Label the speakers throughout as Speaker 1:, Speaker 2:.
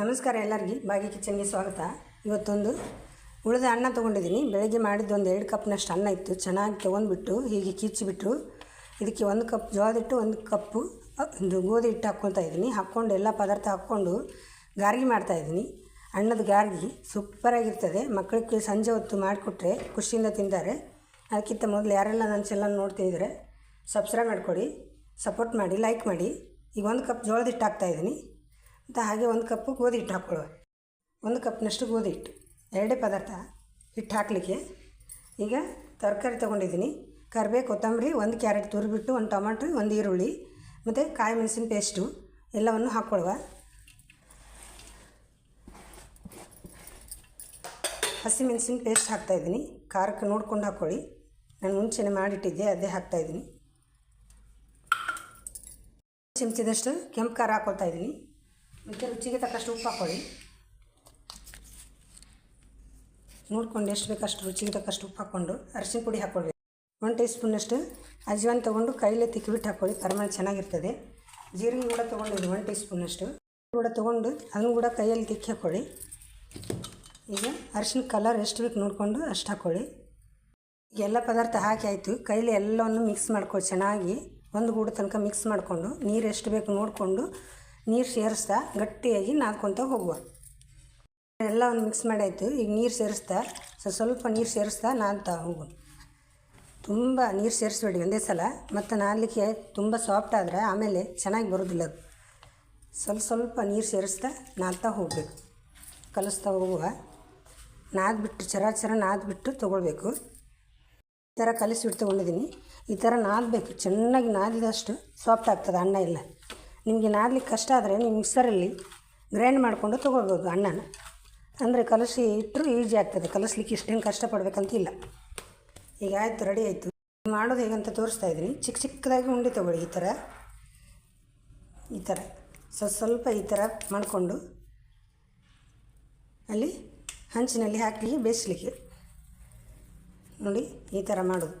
Speaker 1: ನಮಸ್ಕಾರ ಎಲ್ಲರಿಗೆ. ಬಾಗಿ ಕಿಚನ್ಗೆ ಸ್ವಾಗತ. ಇವತ್ತೊಂದು ಉಳಿದ ಅನ್ನ ತೊಗೊಂಡಿದ್ದೀನಿ. ಬೆಳಗ್ಗೆ ಮಾಡಿದ್ದು ಒಂದು ಎರಡು ಕಪ್ನಷ್ಟು ಅನ್ನ ಇತ್ತು. ಚೆನ್ನಾಗಿ ತೊಗೊಂಡ್ಬಿಟ್ಟು ಹೀಗೆ ಕಿಚ್ಚಿಬಿಟ್ಟು ಇದಕ್ಕೆ ಒಂದು ಕಪ್ ಜೋಳದ ಹಿಟ್ಟು, ಒಂದು ಕಪ್ಪು ಒಂದು ಗೋಧಿ ಹಿಟ್ಟು ಹಾಕ್ಕೊತಾ ಇದ್ದೀನಿ. ಹಾಕ್ಕೊಂಡು ಎಲ್ಲ ಪದಾರ್ಥ ಹಾಕ್ಕೊಂಡು ಗಾರ್ಗಿ ಮಾಡ್ತಾಯಿದ್ದೀನಿ ಅನ್ನದ ಗಾರ್ಗಿ ಸೂಪರಾಗಿರ್ತದೆ ಮಕ್ಕಳಿಗೆ ಸಂಜೆ ಹೊತ್ತು ಮಾಡಿಕೊಟ್ರೆ ಖುಷಿಯಿಂದ ತಿಂತಾರೆ. ಅದಕ್ಕಿಂತ ಮೊದಲು ಯಾರೆಲ್ಲ ನನ್ನ ಚಾನಲ್ ನೋಡ್ತಿದ್ರೆ ಸಬ್ಸ್ಕ್ರೈಬ್ ಮಾಡಿಕೊಡಿ ಸಪೋರ್ಟ್ ಮಾಡಿ ಲೈಕ್ ಮಾಡಿ. ಈಗ ಒಂದು ಕಪ್ ಜೋಳದ ಹಿಟ್ಟು ಹಾಕ್ತಾಯಿದ್ದೀನಿ ಮತ್ತು ಹಾಗೆ ಒಂದು ಕಪ್ಪು ಗೋಧಿ ಹಿಟ್ಟು ಹಾಕ್ಕೊಳ್ಳುವ. ಒಂದು ಕಪ್ನಷ್ಟು ಗೋಧಿ ಹಿಟ್ಟು. ಎರಡೇ ಪದಾರ್ಥ ಹಿಟ್ಟು ಹಾಕಲಿಕ್ಕೆ. ಈಗ ತರಕಾರಿ ತೊಗೊಂಡಿದ್ದೀನಿ. ಕರಿಬೇವು ಕೊತ್ತಂಬರಿ, ಒಂದು ಕ್ಯಾರೆಟ್ ತುರಿಬಿಟ್ಟು ಒಂದು ಟೊಮಾಟೊ ಒಂದು ಈರುಳ್ಳಿ, ಮತ್ತು ಕಾಯಿ ಮೆಣಸಿನ ಪೇಸ್ಟು ಎಲ್ಲವನ್ನು ಹಾಕ್ಕೊಳ್ಳುವ. ಹಸಿಮೆಣಸಿನ ಪೇಸ್ಟ್ ಹಾಕ್ತಾಯಿದ್ದೀನಿ ಖಾರಕ್ಕೆ ನೋಡ್ಕೊಂಡು ಹಾಕ್ಕೊಳ್ಳಿ. ನಾನು ಮುಂಚೆನೇ ಮಾಡಿಟ್ಟಿದ್ದೆ, ಅದೇ ಹಾಕ್ತಾಯಿದ್ದೀನಿ ಚಮಚದಷ್ಟು ಕೆಂಪು ಖಾರ ಹಾಕ್ಕೊಳ್ತಾ ಇದ್ದೀನಿ. ಮತ್ತು ರುಚಿಗೆ ತಕ್ಕಷ್ಟು ಉಪ್ಪು ಹಾಕ್ಕೊಳ್ಳಿ ನೋಡ್ಕೊಂಡು ಎಷ್ಟು ಬೇಕಷ್ಟು ರುಚಿಗೆ ತಕ್ಕಷ್ಟು ಉಪ್ಪು ಹಾಕ್ಕೊಂಡು ಅರಿಶಿನ ಪುಡಿ ಹಾಕ್ಕೊಳ್ಳಿ ಒಂದು ಟೀ ಸ್ಪೂನಷ್ಟು ಅಜ್ವಾನ್ ತೊಗೊಂಡು ಕೈಲೇ ತಿಕ್ಕಿಬಿಟ್ಟು ಹಾಕ್ಕೊಳ್ಳಿ ಪರಿಮಳ ಚೆನ್ನಾಗಿರ್ತದೆ. ಜೀರಿಗೆ ಕೂಡ ತೊಗೊಂಡಿದ್ದು ಒಂದು ಟೀ ಸ್ಪೂನಷ್ಟು ಕೂಡ ತೊಗೊಂಡು ಅದನ್ನು ಕೂಡ ಕೈಯಲ್ಲಿ ತಿಕ್ಕಿ ಹಾಕ್ಕೊಳ್ಳಿ ಈಗ ಅರಿಶಿನ ಕಲರ್ ಎಷ್ಟು ಬೇಕು ನೋಡಿಕೊಂಡು ಅಷ್ಟು ಹಾಕ್ಕೊಳ್ಳಿ ಎಲ್ಲ ಪದಾರ್ಥ ಹಾಕಿ ಆಯಿತು. ಕೈಲಿ ಎಲ್ಲವನ್ನು ಮಿಕ್ಸ್ ಮಾಡ್ಕೊಳ್ಳಿ ಚೆನ್ನಾಗಿ ಒಂದು ಗೂಡು ತನಕ ಮಿಕ್ಸ್ ಮಾಡಿಕೊಂಡು ನೀರು ಎಷ್ಟು ಬೇಕು ನೋಡಿಕೊಂಡು ನೀರು ಸೇರಿಸ್ತಾ ಗಟ್ಟಿಯಾಗಿ ನಾದ್ಕೊತ ಹೋಗುವ. ಎಲ್ಲವನ್ನು ಮಿಕ್ಸ್ ಮಾಡಾಯಿತು. ಈಗ ನೀರು ಸೇರಿಸ್ತಾ ಸ್ವಲ್ಪ ಸ್ವಲ್ಪ ನೀರು ಸೇರಿಸ್ತಾ ನಾದ್ತಾ ಹೋಗು. ತುಂಬ ನೀರು ಸೇರಿಸ್ಬೇಡಿ ಒಂದೇ ಸಲ. ಮತ್ತು ನಾದಲಿಕ್ಕೆ ತುಂಬ ಸಾಫ್ಟ್ ಆದರೆ ಆಮೇಲೆ ಚೆನ್ನಾಗಿ ಬರೋದಿಲ್ಲ ಅದು. ಸ್ವಲ್ಪ ಸ್ವಲ್ಪ ನೀರು ಸೇರಿಸ್ತಾ ನಾದ್ತಾ ಹೋಗಬೇಕು. ಕಲಿಸ್ತಾ ಹೋಗುವ. ನಾದ್ಬಿಟ್ಟು, ಚರ ಚರ ನಾದ್ಬಿಟ್ಟು ತೊಗೊಳ್ಬೇಕು. ಈ ಥರ ಕಲಿಸಿಬಿಟ್ಟು ತೊಗೊಂಡಿದ್ದೀನಿ ಈ ಥರ ನಾದಬೇಕು. ಚೆನ್ನಾಗಿ ನಾದಿದಷ್ಟು ಸಾಫ್ಟ್ ಆಗ್ತದೆ ಅನ್ನ ಎಲ್ಲ. ನಿಮಗೆ ನಾದ್ಲಿಕ್ಕೆ ಕಷ್ಟ ಆದರೆ ನೀವು ಮಿಕ್ಸರಲ್ಲಿ ಗ್ರೈಂಡ್ ಮಾಡಿಕೊಂಡು ತೊಗೊಳ್ಬೋದು ಅನ್ನನ ಅಂದರೆ ಕಲಸಿ ಇಟ್ಟರು ಈಜಿ ಆಗ್ತದೆ. ಕಲಸ್ಲಿಕ್ಕೆ ಇಷ್ಟೇನು ಕಷ್ಟಪಡಬೇಕಂತಿಲ್ಲ. ಈಗ ಆಯಿತು ರೆಡಿ ಆಯಿತು. ಮಾಡೋದು ಹೇಗಂತ ತೋರಿಸ್ತಾ ಇದ್ದೀನಿ. ಚಿಕ್ಕ ಚಿಕ್ಕದಾಗಿ ಉಂಡೆ ತೊಗೊಳ್ಳಿ ಈ ಥರ. ಈ ಥರ. ಸ್ವಲ್ಪ ಸ್ವಲ್ಪ ಈ ಥರ ಮಾಡಿಕೊಂಡು ಅಲ್ಲಿ ಹಂಚಿನಲ್ಲಿ ಹಾಕಿ ಬೇಯಿಸ್ಲಿಕ್ಕೆ. ನೋಡಿ, ಈ ಥರ ಮಾಡೋದು.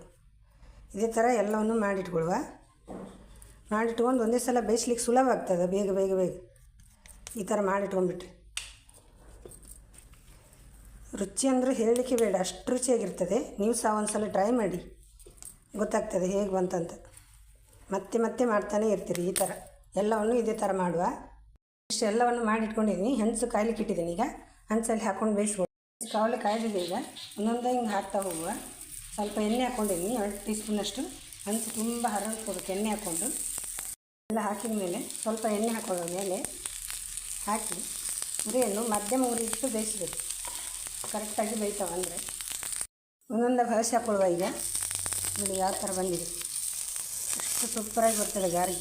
Speaker 1: ಇದೇ ಥರ ಎಲ್ಲವನ್ನು ಮಾಡಿಟ್ಕೊಳುವ ಮಾಡಿಟ್ಕೊಂಡು ಒಂದೇ ಸಲ ಬೇಯಿಸ್ಲಿಕ್ಕೆ ಸುಲಭ ಆಗ್ತದೆ, ಬೇಗ ಬೇಗ ಬೇಗ. ಈ ಥರ ಮಾಡಿಟ್ಕೊಂಡ್ಬಿಟ್ರಿ. ರುಚಿ ಅಂದರೆ ಹೇಳಲಿಕ್ಕೆ ಬೇಡ, ಅಷ್ಟು ರುಚಿಯಾಗಿರ್ತದೆ. ನೀವು ಸಹ ಒಂದು ಸಲ ಟ್ರೈ ಮಾಡಿ. ಗೊತ್ತಾಗ್ತದೆ ಹೇಗೆ ಬಂತಂತ. ಮತ್ತೆ ಮತ್ತೆ ಮಾಡ್ತಾನೆ ಇರ್ತೀರಿ ಈ ಥರ. ಎಲ್ಲವನ್ನು ಇದೇ ಥರ ಮಾಡುವ. ಇಷ್ಟು ಎಲ್ಲವನ್ನು ಮಾಡಿಟ್ಕೊಂಡಿದ್ದೀನಿ. ಹೆಂಚು ಕಾಯ್ಲಿಕ್ಕೆ ಇಟ್ಟಿದ್ದೀನಿ ಈಗ. ಹಂಚಲ್ಲಿ ಹಾಕ್ಕೊಂಡು ಬೇಯಿಸ್ಬೋದು. ಕಾವಲು ಕಾಯ್ದಿದೆ ಈಗ. ಒಂದೊಂದೇ ಹಿಂಗೆ ಹಾಕ್ತಾ ಹೋಗುವ. ಸ್ವಲ್ಪ ಎಣ್ಣೆ ಹಾಕ್ಕೊಂಡಿದ್ದೀನಿ ಎರಡು ಟೀ ಸ್ಪೂನಷ್ಟು ಹಂಚು ತುಂಬ ಹರಡ್ಕೊಬೇಕು ಎಣ್ಣೆ ಹಾಕ್ಕೊಂಡು. ಎಲ್ಲ ಹಾಕಿದ ಮೇಲೆ ಸ್ವಲ್ಪ ಎಣ್ಣೆ ಹಾಕೊಳ್ಳೋ ಮೇಲೆ ಹಾಕಿ ಉರಿಯನ್ನು ಮಧ್ಯಮ ಉರಿ ಇಟ್ಟು ಬೇಯಿಸಬೇಕು. ಕರೆಕ್ಟಾಗಿ ಬೇಯ್ತಾವೆ ಅಂದರೆ. ಒಂದೊಂದು ಹಳಸಿ ಹಾಕೊಳ್ಳುವ ಈಗ. ನೋಡಿ ಯಾವ ಥರ ಬಂದಿದೆ. ಅಷ್ಟು ಸೂಪರಾಗಿ ಬರ್ತದೆ ಗಾರಿ.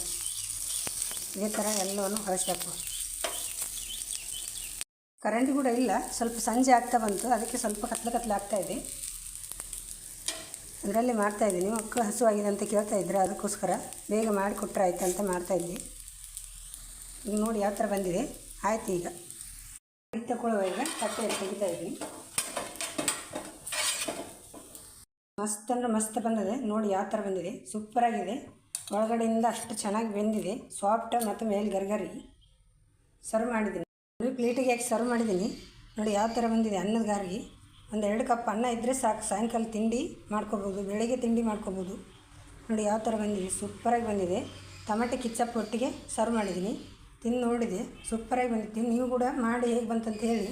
Speaker 1: ಇದೇ ಥರ ಎಲ್ಲವನ್ನು ಹಳಸಿ ಹಾಕುವ. ಕರೆಂಟ್ ಕೂಡ ಇಲ್ಲ. ಸ್ವಲ್ಪ ಸಂಜೆ ಆಗ್ತಾ ಬಂತು. ಅದಕ್ಕೆ ಸ್ವಲ್ಪ ಕತ್ಲೆ ಕತ್ಲೆ ಆಗ್ತಾಯಿದೆ ಅದರಲ್ಲಿ ಮಾಡ್ತಾಯಿದ್ದೀನಿ ಮಕ್ಕಳು ಹಸುವಾಗಿದೆ ಅಂತ ಕೇಳ್ತಾ ಇದ್ರೆ ಅದಕ್ಕೋಸ್ಕರ ಬೇಗ ಮಾಡಿಕೊಟ್ರೆ ಆಯ್ತು ಅಂತ ಮಾಡ್ತಾಯಿದ್ದೆ ಈಗ ನೋಡಿ ಯಾವ ಥರ ಬಂದಿದೆ. ಆಯ್ತು ಈಗ. ತಗೊಳ್ಳುವ ಈಗ. ತಟ್ಟೆಯಲ್ಲಿ ತೆಗಿತಾ ಇದ್ದೀನಿ. ಮಸ್ತ್ ಅಂದರೆ ಮಸ್ತ್ ಬಂದಿದೆ. ನೋಡಿ ಯಾವ ಥರ ಬಂದಿದೆ. ಸೂಪರಾಗಿದೆ. ಒಳಗಡೆಯಿಂದ ಅಷ್ಟು ಚೆನ್ನಾಗಿ ಬೆಂದಿದೆ. ಸಾಫ್ಟ್ ಮತ್ತು ಮೇಲೆ ಗರ್ಗರಿ. ಸರ್ವ್ ಮಾಡಿದ್ದೀನಿ. ಪ್ಲೇಟಿಗೆ ಹಾಕಿ ಸರ್ವ್ ಮಾಡಿದ್ದೀನಿ? ನೋಡಿ ಯಾವ ಥರ ಬಂದಿದೆ ಅನ್ನದ ಗಾರಿಗೆ. ಒಂದು ಎರಡು ಕಪ್ ಅನ್ನ ಇದ್ದರೆ ಸಾಕು. ಸಾಯಂಕಾಲ ತಿಂಡಿ ಮಾಡ್ಕೋಬೋದು, ಬೆಳಗ್ಗೆ ತಿಂಡಿ ಮಾಡ್ಕೋಬೋದು. ನೋಡಿ ಯಾವ ಥರ ಬಂದಿದೆ. ಸೂಪರಾಗಿ ಬಂದಿದೆ. ಟಮಾಟೆ ಕಿಚ್ಚಪ್ಪ ಒಟ್ಟಿಗೆ ಸರ್ವ್ ಮಾಡಿದ್ದೀನಿ. ತಿಂದು ನೋಡಿದೆ. ಸೂಪರಾಗಿ ಬಂದಿತ್ತು ನೀವು ಕೂಡ ಮಾಡಿ ಹೇಗೆ ಬಂತಂತ ಹೇಳಿ.